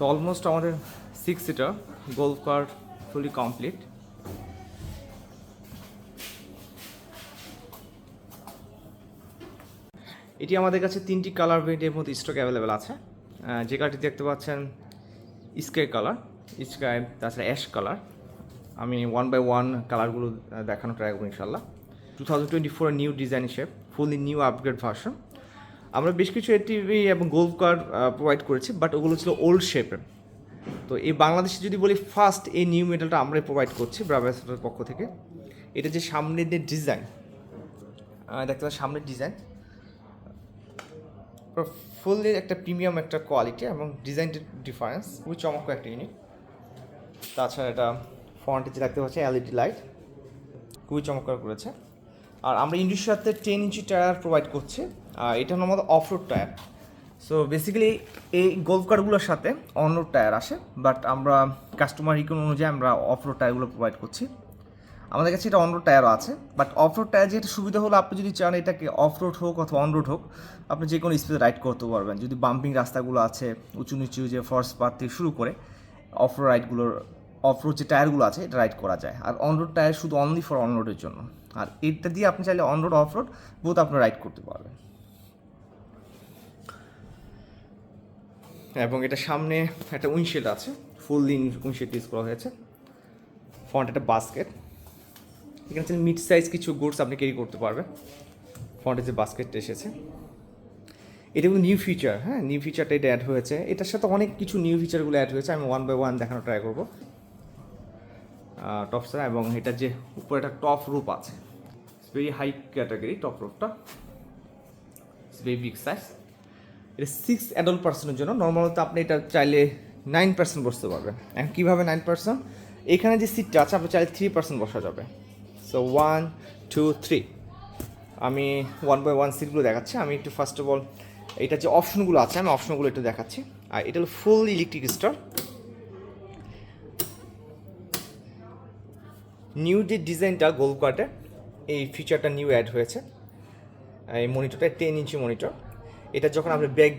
So almost আমাদের six seater golf car fully complete এটি আমাদের কাছে তিনটি কালার ভেরিয়েন্টের মধ্যে স্টক অ্যাভেলেবেল আছে। যে কারটি দেখতে পাচ্ছেন স্কাই কালার স্কাই তাছাড়া অ্যাশ কালার আমি ওয়ান বাই ওয়ান কালারগুলো দেখানো ট্রাই করব ইনশাল্লাহ two thousand twenty four new design shape fully new upgrade version আমরা বেশ কিছু এটিভি এবং গোল্ফ কার্ড প্রোভাইড করেছি বাট ওগুলো ছিল ওল্ড শেপের তো এই বাংলাদেশে যদি বলি ফার্স্ট এই নিউ মেডেলটা আমরাই প্রোভাইড করছি ব্রাভাসের পক্ষ থেকে। এটা যে সামনের যে ডিজাইন দেখতে পাচ্ছেন সামনের ডিজাইন ফুললি একটা প্রিমিয়াম একটা কোয়ালিটি এবং ডিজাইনটির ডিফারেন্স খুবই চমৎকার একটা ইউনিট তাছাড়া এটা ফ্রন্টে যে দেখতে পাচ্ছি এলইডি লাইট খুবই চমৎকার করেছে। আর আমরা ইন্ডির সাথে টেন ইঞ্চি টায়ার প্রোভাইড করছি, আর এটা হলো আমাদের off road tyre. So basically এই গোল্ফ কারগুলোর সাথে অন রোড টায়ার আসে বাট আমরা কাস্টমার রিকন অনুযায়ী আমরা অফ রোড টায়ারগুলো প্রোভাইড করছি। আমাদের কাছে এটা অন রোড টায়ারও আছে বাট অফ রোড টায়ার যেটা সুবিধা হলো, আপনি যদি চান এটাকে অফ রোড হোক অথবা অন রোড হোক, আপনি যে কোনো স্পিডে রাইড করতে পারবেন। যদি বাম্পিং রাস্তাগুলো আছে, উঁচু নিচু যে ফর্স পাথ থেকে শুরু করে অফ রোড রাইডগুলোর অফ রোড যে টায়ারগুলো আছে, এটা রাইড করা যায়। আর অন রোড টায়ার শুধু অনলি ফর অন রোডের জন্য। আর এটা দিয়ে আপনি চাইলে on road off road both আপনি রাইড করতে পারবেন। এবং এটা সামনে একটা উইন্ডশিল্ড আছে ফুল দিন উইন্ডশিল্ড ইউজ করা হয়েছে। ফ্রন্ট একটা বাস্কেট এখানে হচ্ছে মিড সাইজ কিছু গুডস আপনি ক্যারি করতে পারবেন। ফ্রন্টে যে বাস্কেটটা এসেছে। এটা কিন্তু নিউ ফিচার হ্যাঁ? নিউ ফিচারটা এটা অ্যাড হয়েছে। এটার সাথে অনেক কিছু নিউ ফিচারগুলো অ্যাড হয়েছে। আমি ওয়ান বাই ওয়ান দেখানো ট্রাই করব। টপসটা এবং এটা যে উপরে একটা টপ রুপ আছে। ভেরি হাই ক্যাটাগরি টপ রুপটা ভেরি বিগ সাইজ এটা সিক্স অ্যাডাল্ট পার্সনের জন্য নর্মালত আপনি এটা চাইলে নাইন পার্সেন্ট বসতে পারবেন। এখন কীভাবে নাইন পার্সেন্ট এখানে যে সিটটা আছে, আপনি চাইলে থ্রি পার্সেন্ট বসা যাবে। সো ওয়ান টু থ্রি আমি ওয়ান বাই ওয়ান সিটগুলো দেখাচ্ছি। আমি একটু ফার্স্ট অফ অল এটা যে অপশনগুলো আছে, আমি অপশনগুলো একটু দেখাচ্ছি। আর এটা হলো ফুল ইলেকট্রিক স্টার নিউ যে ডিজাইনটা গোল কার্টে এই ফিচারটা নিউ অ্যাড হয়েছে। এই মনিটরটা টেন ইঞ্চি মনিটর এটা যখন আপনি ব্যাগ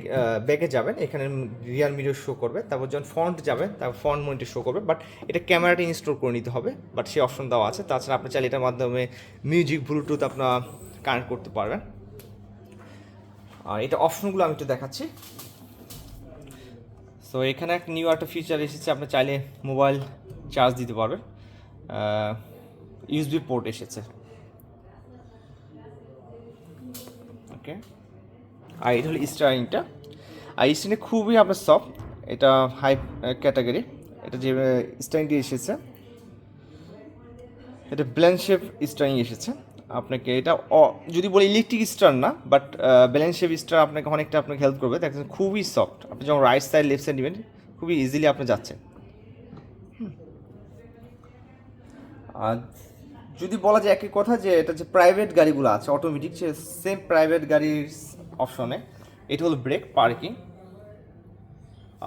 ব্যাগে যাবেন, এখানে রিয়ার মিরর শো করবে, তারপর যখন ফ্রন্ট যাবেন, তারপর ফ্রন্ট মনিটর শো করবে বাট এটা ক্যামেরাটা ইনস্টল করে নিতে হবে বাট সেই অপশন দেওয়া আছে। তাছাড়া আপনি চাইলে এটার মাধ্যমে মিউজিক ব্লুটুথ আপনার কানেক্ট করতে পারবেন। আর এটা অপশনগুলো আমি একটু দেখাচ্ছি। সো এখানে একটা নিউ একটা ফিচার এসেছে, আপনি চাইলে মোবাইল চার্জ দিতে পারবেন। ইউএসবি পোর্ট এসেছে। ওকে আর এটা হলো স্টারিংটা আর স্টারিংটা খুবই আপনার সফট এটা হাই ক্যাটাগরি এটা যে স্টারিংটি এসেছে। এটা ব্ল্যান্ড শেপ স্টারিং এসেছে। আপনাকে এটা যদি বলে ইলেকট্রিক স্টার না বাট ব্যালেন্স শেপ স্টার আপনাকে অনেকটা আপনাকে হেল্প করবে। দেখছেন খুবই সফট আপনি যখন রাইট সাইড লেফট সাইড নেবেন, খুবই ইজিলি আপনি যাচ্ছেন। আর যদি বলা যায় একই কথা যে এটা যে প্রাইভেট গাড়িগুলো আছে অটোমেটিক সে সেম প্রাইভেট গাড়ির অপশনে এটা হলো ব্রেক পার্কিং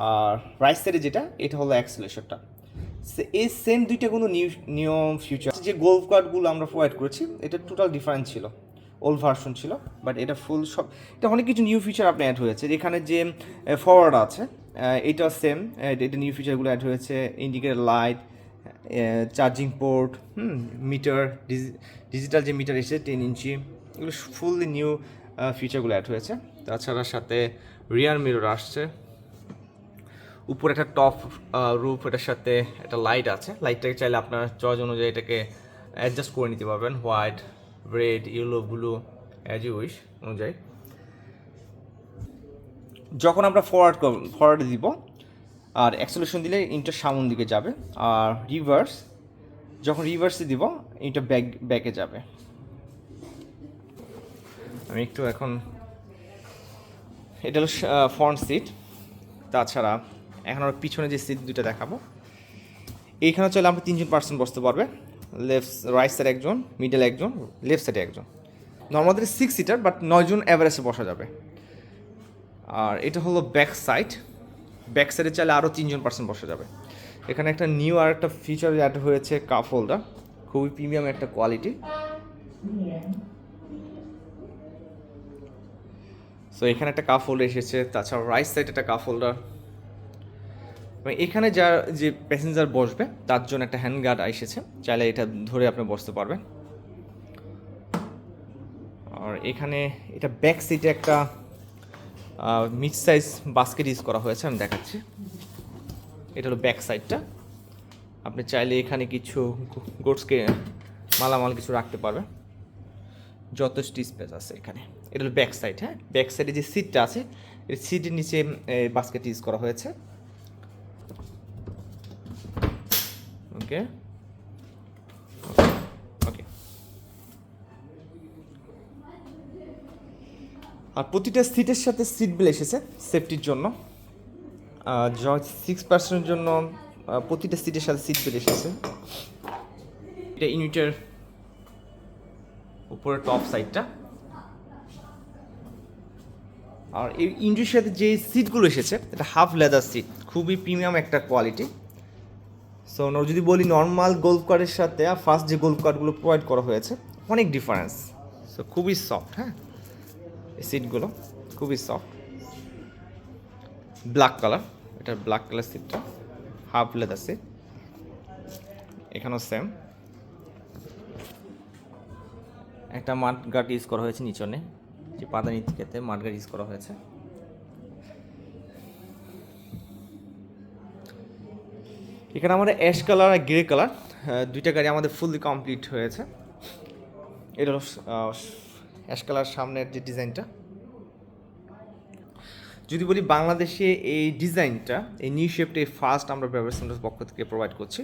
আর রাইট সাইডে যেটা, এটা হলো অ্যাক্সেলেশনটা এই সেম দুইটা কোনো নিউ নিয়ম ফিউচার যে গোল্ফ কার্ডগুলো আমরা প্রোভাইড করেছি, এটা টোটাল ডিফারেন্ট ছিল। ওল্ড ভার্সন ছিল বাট এটা ফুল সব এটা অনেক কিছু নিউ ফিচার আপনি অ্যাড হয়েছে। এখানে যে ফরওয়ার্ড আছে এটা সেম এটা নিউ ফিচারগুলো অ্যাড হয়েছে indicator light charging port hmm meter digital যে মিটার এসেছে টেন ইঞ্চি এগুলো ফুললি নিউ ফিচারগুলো অ্যাড হয়েছে। তাছাড়া সাথে রিয়ার মিরর আসছে। উপরে একটা টপ রুফ এটার সাথে একটা লাইট আছে। লাইটটাকে চাইলে আপনার চয়েস অনুযায়ী এটাকে অ্যাডজাস্ট করে নিতে পারবেন। White red yellow blue as you wish অনুযায়ী। যখন আমরা ফরওয়ার্ড ফরওয়ার্ডে দিব আর অ্যাক্সেলেশন দিলে ইনটা সামন দিকে যাবে। আর রিভার্স যখন রিভার্সে দিব ইনটা ব্যাক ব্যাকে যাবে। আমি একটু এখন, এটা হলো ফ্রন্ট সিট তাছাড়া এখন আমরা পিছনে যে সিট দুটো দেখাবো। এইখানে চলে আমরা তিনজন পার্সন বসতে পারবে। লেফট রাইট সাইডে একজন মিডল একজন লেফট সাইডে একজন। নর্মালি সিক্স সিটার বাট নয়জন অ্যাভারেজে বসা যাবে। আর এটা হলো ব্যাক সাইড ব্যাক সাইডে চাইলে আরও তিনজন পার্সন বসা যাবে। এখানে একটা নিউ আর একটা ফিচার অ্যাড হয়েছে কাপ হোল্ডার খুবই প্রিমিয়াম একটা কোয়ালিটি সো এখানে একটা কাপ হোল্ডার এসেছে তাছাড়া রাইট সাইড একটা কাপ হোল্ডার এখানে যা, যে প্যাসেঞ্জার বসবে, তার জন্য একটা হ্যান্ড গার্ড এসেছে। চাইলে এটা ধরে আপনি বসতে পারবেন। আর এখানে এটা ব্যাক সিটে একটা মিড সাইজ বাস্কেট ইউজ করা হয়েছে, আমি দেখাচ্ছি। এটা হলো ব্যাক সাইডটা আপনি চাইলে এখানে কিছু গোটসকে মালামাল কিছু রাখতে পারবেন। যথেষ্ট স্পেস আছে এখানে। এটা হলো ব্যাক সাইড হ্যাঁ? ব্যাক সাইডে যে সিটটা আছে, এই সিটের নিচে বাস্কেট ইউজ করা হয়েছে। ওকে ওকে আর প্রতিটা সিটের সাথে সিট বেল এসেছে সেফটির জন্য। সিক্স পার্সেন্টের জন্য প্রতিটা সিটের সাথে সিট বেল এসেছে। এটা ইউনিটের উপরের টপ সাইডটা আর এই ইন্ডুর সাথে যে সিটগুলো এসেছে, এটা হাফ লেদার সিট খুবই প্রিমিয়াম একটা কোয়ালিটি সো যদি বলি নর্মাল গোল্ড কার্ডের সাথে ফার্স্ট যে গোল্ড কার্ডগুলো প্রোভাইড করা হয়েছে, অনেক ডিফারেন্স সো খুবই সফট হ্যাঁ? সিটগুলো খুবই সফট ব্ল্যাক কালার এটা ব্ল্যাক কালার সিটটা হাফ লেদার সিট এখানেও সেম একটা মাঠ গার্ড ইউজ করা হয়েছে নিচনে, যে পাদানি মাঠ গার্ড ইউজ করা হয়েছে। এখানে আমাদের অ্যাশ কালার আর গ্রে কালার দুইটা গাড়ি আমাদের ফুললি কমপ্লিট হয়েছে। এটা অ্যাশ কালার সামনের যে ডিজাইনটা, যদি বলি বাংলাদেশে এই ডিজাইনটা, এই নিউ শেপটা ফার্স্ট আমরা ব্যবহার সেন্টার পক্ষ থেকে প্রোভাইড করছি।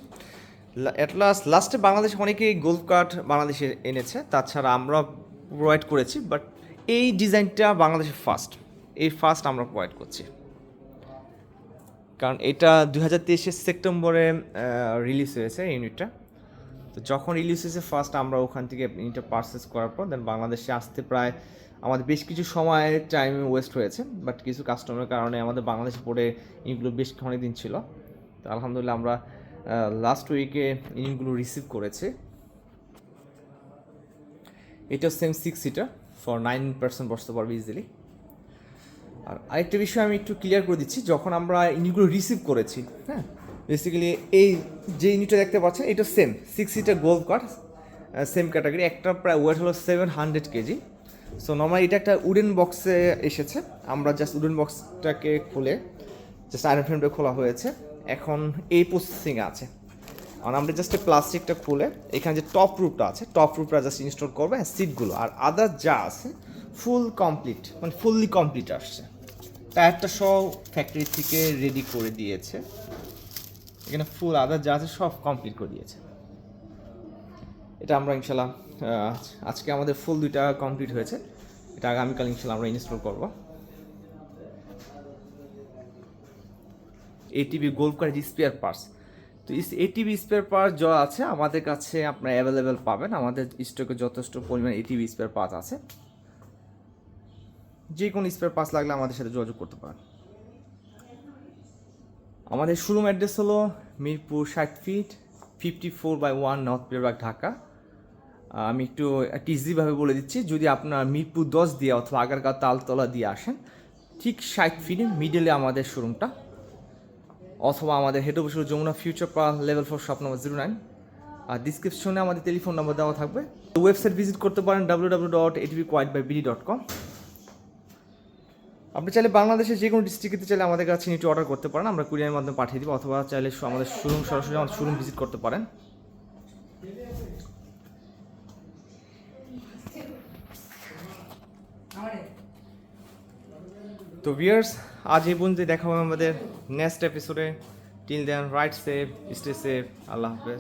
অ্যাট লাস্ট লাস্টে বাংলাদেশে অনেকেই গোল্ফ কার্ড বাংলাদেশে এনেছে, তাছাড়া আমরা প্রোভাইড করেছি বাট এই ডিজাইনটা বাংলাদেশে ফার্স্ট এই ফার্স্ট আমরা প্রোভাইড করছি। কারণ এটা দু হাজার তেইশের সেপ্টেম্বরে রিলিজ হয়েছে ইউনিটটা তো যখন রিলিজ হয়েছে ফার্স্ট আমরা ওখান থেকে ইউনিটটা পারচেস করার পর দেন বাংলাদেশে আসতে প্রায় আমাদের বেশ কিছু সময় টাইম ওয়েস্ট হয়েছে বাট কিছু কাস্টমারের কারণে আমাদের বাংলাদেশে পড়ে ইনগুলো বেশ অনেক দিন ছিল। তো আলহামদুলিল্লাহ আমরা লাস্ট উইকে ইনগুলো রিসিভ করেছি। এটা same six seater for nine percent বসতে পারবে ইজিলি আর আরেকটা বিষয় আমি একটু ক্লিয়ার করে দিচ্ছি, যখন আমরা ইউনিটগুলো রিসিভ করেছি হ্যাঁ বেসিক্যালি এই যে ইউনিটটা দেখতে পাচ্ছেন, এটা same six seater gold cart same category একটা প্রায় ওয়েট হলো seven hundred kg so normally এটা একটা উডেন বক্সে এসেছে। আমরা জাস্ট উডেন বক্সটাকে খুলে জাস্ট আয়রন ফ্রেমটা খোলা হয়েছে। এখন এই প্রসেসিং আছে। আর আমরা জাস্ট প্লাস্টিকটা খুলে, এখানে যে টপ রুপটা আছে টপ রুপটা জাস্ট ইনস্টল করবে হ্যাঁ সিটগুলো আর আদার যা আছে ফুল কমপ্লিট মানে ফুললি কমপ্লিট আসছে। টায়ারটা সব ফ্যাক্টরি থেকে রেডি করে দিয়েছে। এখানে ফুল আদার যা আছে সব কমপ্লিট করে দিয়েছে। এটা আমরা ইনশাল্লাহ আজকে আমাদের ফুল দুইটা কমপ্লিট হয়েছে। এটা আগামীকাল ইনশাল্লাহ আমরা ইনস্টল করব। ATV gold card spare parts তো এটিভি স্পেয়ার পার্টস যা আছে, আমাদের কাছে আপনারা অ্যাভেলেবেল পাবেন। আমাদের স্টকে যথেষ্ট পরিমাণ এটিভি স্পেয়ার পার্টস আছে। যে কোনো স্পেয়ার পার্টস লাগলে আমাদের সাথে যোগাযোগ করতে পারেন। আমাদের শোরুম অ্যাড্রেস হলো মিরপুর ষাট feet fifty four by one north Pirerbag Dhaka. আমি একটু একটু ইজিভাবে বলে দিচ্ছি, যদি আপনার মিরপুর দশ দিয়ে অথবা আগারগাঁও তালতলা দিয়ে আসেন, ঠিক ষাট ফিটে মিডলে আমাদের শোরুমটা অথবা আমাদের head office Jamuna future park level four shop number zero nine আর ডিসক্রিপশনে আমাদের টেলিফোন নাম্বার দেওয়া থাকবে। ওয়েবসাইট ভিজিট করতে পারেন W W dot ATV quite by BD dot com আপনি চাইলে বাংলাদেশের যে কোনো ডিস্ট্রিক্টে চাইলে আমাদের কাছে নিচে অর্ডার করতে পারেন। আমরা কুরিয়ারের মাধ্যমে পাঠিয়ে দিব, অথবা চাইলে আমাদের শোরুম সরাসরি আমাদের শোরুম ভিজিট করতে পারেন। তো ভিয়ার্স আজ এই পর্যন্ত দেখা হবে আমাদের নেক্সট এপিসোডে till then right safe stay safe আল্লাহ হাফেজ।